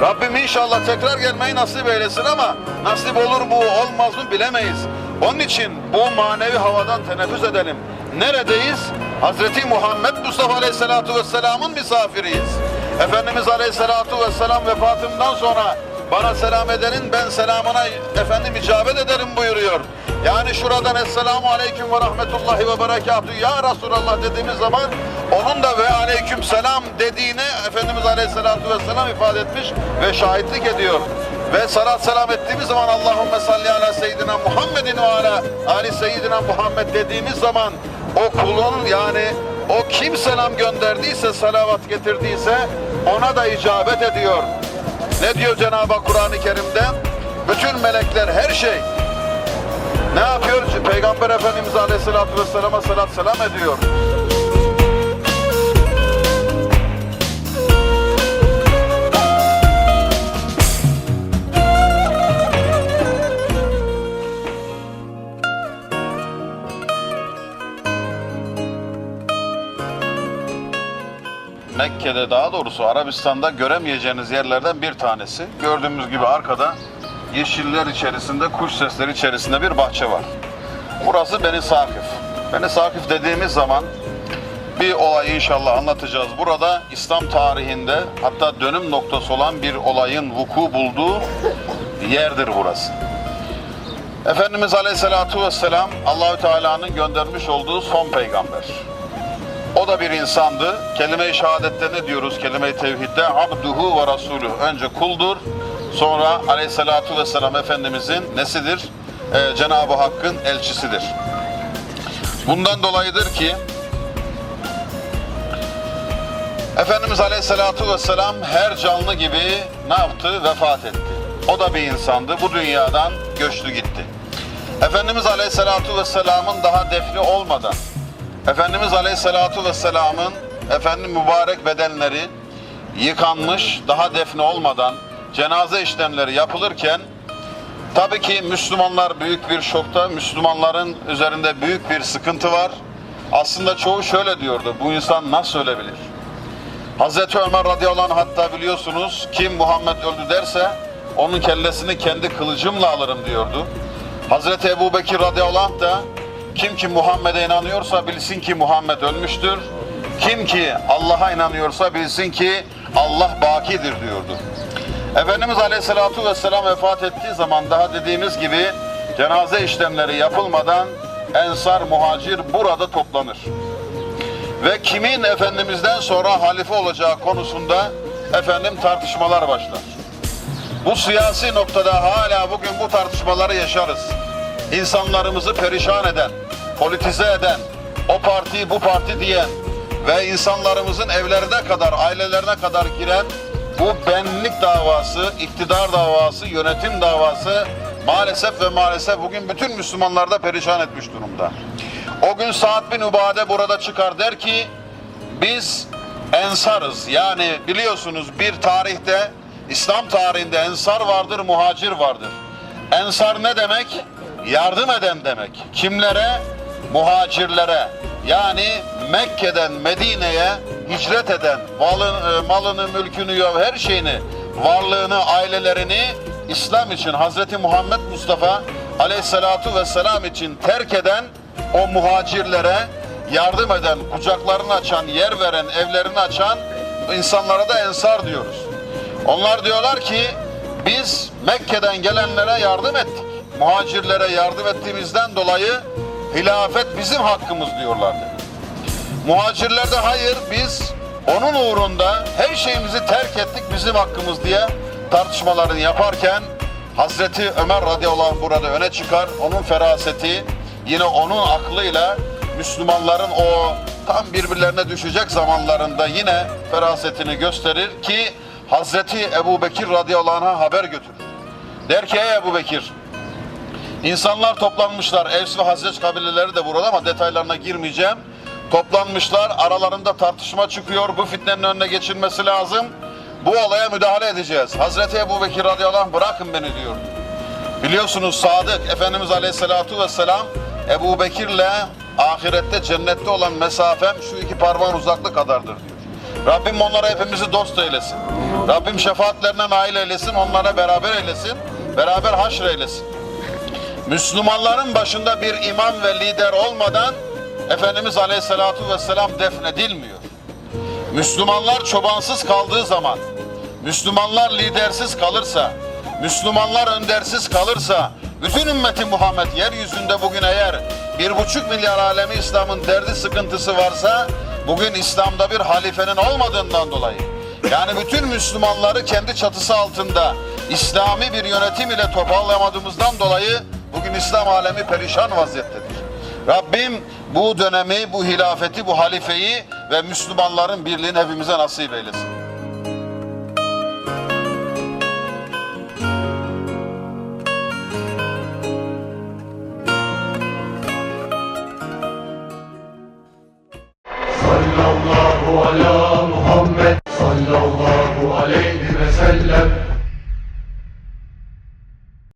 Rabbim inşallah tekrar gelmeyi nasip eylesin ama nasip olur mu olmaz mı bilemeyiz. Onun için bu manevi havadan teneffüs edelim. Neredeyiz? Hazreti Muhammed Mustafa Aleyhisselatü Vesselam'ın misafiriyiz. Efendimiz Aleyhisselatü Vesselam vefatımdan sonra bana selam edenin ben selamına efendim icabet ederim buyuruyor. Yani şuradan Esselamu Aleyküm ve Rahmetullahi ve Berekatü Ya Resulallah dediğimiz zaman onun da ve Aleyküm Selam dediğini Efendimiz Aleyhisselatü Vesselam ifade etmiş ve şahitlik ediyor. Ve salat selam ettiğimiz zaman Allahümme salli ala seyyidina Muhammedin ve ala ali seyyidina Muhammed dediğimiz zaman o kulun yani o kim selam gönderdiyse salavat getirdiyse ona da icabet ediyor. Ne diyor Cenab-ı Kur'an-ı Kerim'de? Bütün melekler her şey ne yapıyor? Peygamber Efendimiz Aleyhisselatü Vesselam'a salat selam ediyor. Mekke'de daha doğrusu Arabistan'da göremeyeceğiniz yerlerden bir tanesi. Gördüğümüz gibi arkada yeşiller içerisinde, kuş sesleri içerisinde bir bahçe var. Burası Beni Sakif. Beni Sakif dediğimiz zaman bir olay inşallah anlatacağız. Burada İslam tarihinde hatta dönüm noktası olan bir olayın vuku bulduğu yerdir burası. Efendimiz Aleyhisselatü Vesselam Allahü Teala'nın göndermiş olduğu son peygamber. O da bir insandı. Kelime-i şehadette ne diyoruz? Kelime-i tevhidde abduhu ve rasulü. Önce kuldur, sonra aleyhissalatu vesselam Efendimizin nesidir? Ee, Cenab-ı Hakk'ın elçisidir. Bundan dolayıdır ki Efendimiz Aleyhissalatu vesselam her canlı gibi ne yaptı? Vefat etti. O da bir insandı. Bu dünyadan göçtü gitti. Efendimiz Aleyhissalatu vesselamın daha defni olmadan Efendimiz Aleyhissalatu vesselamın efendim mübarek bedenleri yıkanmış, daha defne olmadan cenaze işlemleri yapılırken tabii ki Müslümanlar büyük bir şokta, Müslümanların üzerinde büyük bir sıkıntı var. Aslında çoğu şöyle diyordu, bu insan nasıl ölebilir? Hazreti Ömer radıyallahu anh hatta biliyorsunuz kim Muhammed öldü derse onun kellesini kendi kılıcımla alırım diyordu. Hazreti Ebu Bekir radıyallahu anh da kim ki Muhammed'e inanıyorsa bilsin ki Muhammed ölmüştür. Kim ki Allah'a inanıyorsa bilsin ki Allah bakidir diyordu. Efendimiz Aleyhisselatü Vesselam vefat ettiği zaman daha dediğimiz gibi cenaze işlemleri yapılmadan ensar muhacir burada toplanır. Ve kimin Efendimiz'den sonra halife olacağı konusunda efendim tartışmalar başlar. Bu siyasi noktada hala bugün bu tartışmaları yaşarız. İnsanlarımızı perişan eden, politize eden, o parti bu parti diyen ve insanlarımızın evlerine kadar, ailelerine kadar giren bu benlik davası, iktidar davası, yönetim davası maalesef ve maalesef bugün bütün Müslümanlarda perişan etmiş durumda. O gün Sa'd bin Ubade burada çıkar der ki biz ensarız. Yani biliyorsunuz bir tarihte İslam tarihinde ensar vardır, muhacir vardır. Ensar ne demek? Yardım eden demek. Kimlere? Muhacirlere. Yani Mekke'den Medine'ye hicret eden, malın, e, malını, mülkünü, her şeyini, varlığını, ailelerini İslam için Hazreti Muhammed Mustafa Aleyhisselatu Vesselam için terk eden o muhacirlere yardım eden, kucaklarını açan, yer veren, evlerini açan insanlara da ensar diyoruz. Onlar diyorlar ki biz Mekke'den gelenlere yardım ettik. Muhacirlere yardım ettiğimizden dolayı hilafet bizim hakkımız diyorlardı. Muhacirler de hayır biz onun uğrunda her şeyimizi terk ettik bizim hakkımız diye tartışmalarını yaparken Hazreti Ömer radıyallahu anh burada öne çıkar. Onun feraseti yine onun aklıyla Müslümanların o tam birbirlerine düşecek zamanlarında yine ferasetini gösterir ki Hazreti Ebu Bekir radıyallahu anh'a haber götürür. Der ki ey Ebu Bekir İnsanlar toplanmışlar. Evs ve Hazreç kabileleri de burada ama detaylarına girmeyeceğim. Toplanmışlar. Aralarında tartışma çıkıyor. Bu fitnenin önüne geçilmesi lazım. Bu olaya müdahale edeceğiz. Hazreti Ebu Bekir radıyallahu anh bırakın beni diyor. Biliyorsunuz Sadık Efendimiz aleyhissalatu vesselam Ebu Bekir'le ahirette cennette olan mesafem şu iki parmağın uzaklık kadardır diyor. Rabbim onlara hepimizi dost eylesin. Rabbim şefaatlerine nail eylesin, onlara beraber eylesin, beraber haşr eylesin. Müslümanların başında bir imam ve lider olmadan Efendimiz Aleyhisselatü Vesselam defnedilmiyor. Müslümanlar çobansız kaldığı zaman, Müslümanlar lidersiz kalırsa, Müslümanlar öndersiz kalırsa, bütün ümmeti Muhammed yeryüzünde bugün eğer bir buçuk milyar alemi İslam'ın derdi sıkıntısı varsa, bugün İslam'da bir halifenin olmadığından dolayı, yani bütün Müslümanları kendi çatısı altında İslami bir yönetim ile toparlayamadığımızdan dolayı Bugün İslam alemi perişan vaziyettedir. Rabbim bu dönemi, bu hilafeti, bu halifeyi ve Müslümanların birliğini hepimize nasip eylesin. sallallahu ala